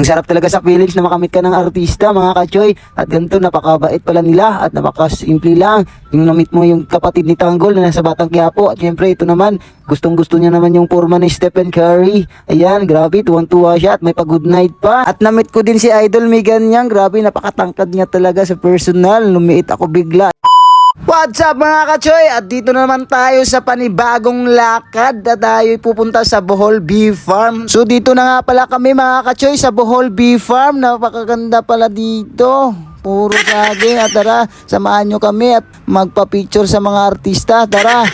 Ang sarap talaga sa feelings na makamit ka ng artista mga kachoy. At ganito napakabait pala nila at napakasimple lang. Yung namit mo yung kapatid ni Tanggol na nasa Batang Quiapo. At syempre ito naman, gustong gusto niya naman yung forma ni Stephen Curry. Ayan, grabe, tuwang-tuwa siya at may pa-good night pa. At namit ko din si Idol Megan Yang. Grabe, napakatangkad niya talaga sa personal. Lumiit ako bigla. What's up mga kachoy? At dito na naman tayo sa panibagong lakad na tayo pupunta sa Bohol Bee Farm. So dito na nga pala kami mga kachoy sa Bohol Bee Farm. Napakaganda pala dito. Puro saging at tara, samahan nyo kami at magpa-picture sa mga artista. Tara!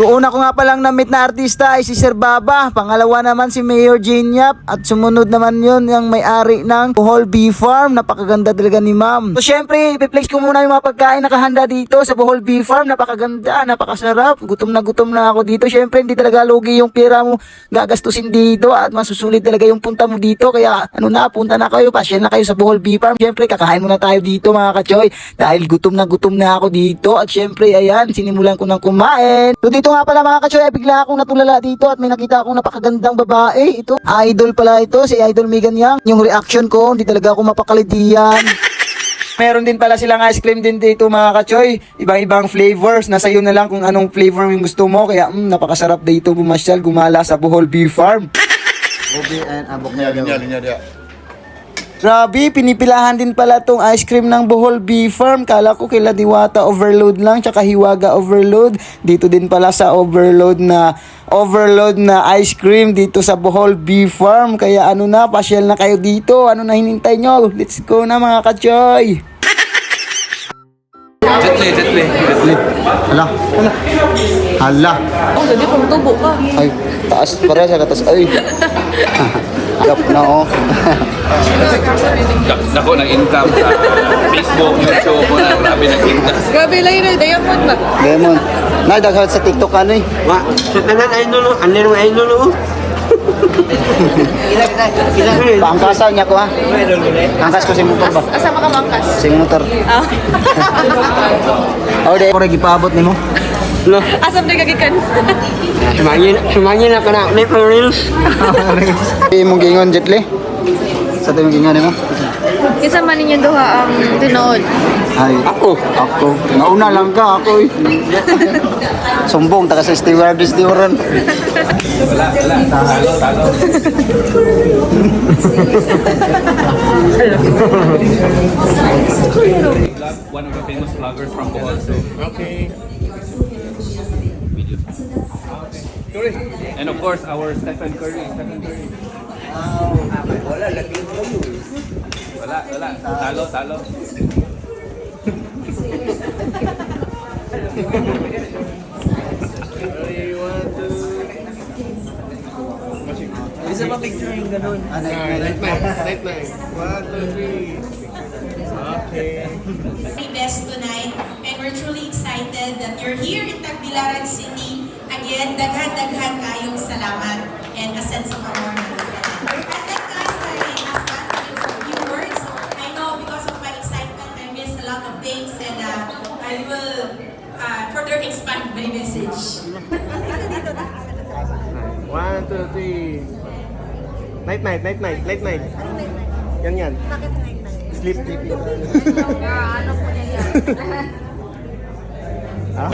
So una ko nga palang na-meet na artista ay si Sir Baba, pangalawa naman si Mayor Jane Yap at sumunod naman yun yung may-ari ng Bohol Bee Farm, napakaganda talaga ni ma'am. So syempre, ipiplex ko muna yung mga pagkain nakahanda dito sa Bohol Bee Farm, napakaganda, napakasarap, gutom na gutom na ako dito. Syempre, hindi talaga lugi yung pera mo gagastusin dito at masusulit talaga yung punta mo dito. Kaya ano na, punta na kayo, pasyal na kayo sa Bohol Bee Farm. Syempre, kakain muna tayo dito mga kachoy dahil gutom na gutom na ako dito at syempre, ayan, sinimulan ko ng kumain. So dito nga pala mga kachoy, ay bigla akong natulala dito at may nakita akong napakagandang babae. Ito, idol pala ito, si Idol Megan Yang. Yung reaction ko, hindi talaga ako mapakali diyan. Meron din pala silang ice cream din dito mga kachoy. Ibang-ibang flavors. Nasa iyo na lang kung anong flavor yung gusto mo. Kaya mm, napakasarap dito bumasyal, gumala sa Bohol Bee Farm. Ubi and abok dia. Grabe, pinipilahan din pala tong ice cream ng Bohol Bee Farm. Kala ko kila Diwata overload lang, tsaka Hiwaga overload. Dito din pala sa overload na overload na ice cream dito sa Bohol Bee Farm. Kaya ano na, pasyal na kayo dito. Ano na hinintay nyo? Let's go na mga kachoy! Jetli, jetli. Hala. Hala. Hala. Oh, jadi kung tubo ka. Ay, taas para sa katas. Ay. Gap na oh. Dako ng income sa Facebook, YouTube, mo na grabe ng income. Grabe lang yun, diamond ba? Lemon. Nagdaghan sa TikTok ano eh. Wa, sa tanan ay nulo, ano nung ay nulo? Pangkasan niya ko ha. Angkas ko si motor ba? Asa ka mangkas? Si motor. Ah. Oh, di ko gipabot nimo. No, Asam na kagikan. sumangin, sumangin na ka na, may pa reels. Imong gingon jetli. Sa timong gingon nimo. Kinsa man ninyo duha ang tinuod? Ay, Ako, ako. Nauna lang ka ako eh. Sumbong taga sa stewardess di oran. Wala, wala. Talo, talo. One of the famous vloggers from Bohol. Okay. Curry. And of course, our Stephen Curry. Stephen Curry. Wala, wala. Talo, talo. very best tonight and we're truly excited that you're here in Tagbilaran City. Again, daghan-daghan kayong salamat and a sense of honor. I'd like to ask my husband to give a few words. I know because of my excitement, I missed a lot of things and uh, I will uh, further expand my message. One, two, three. Night, night, night, night, night, night. Yan, yan. Sleep, sleep. ano po niya yan? Ah?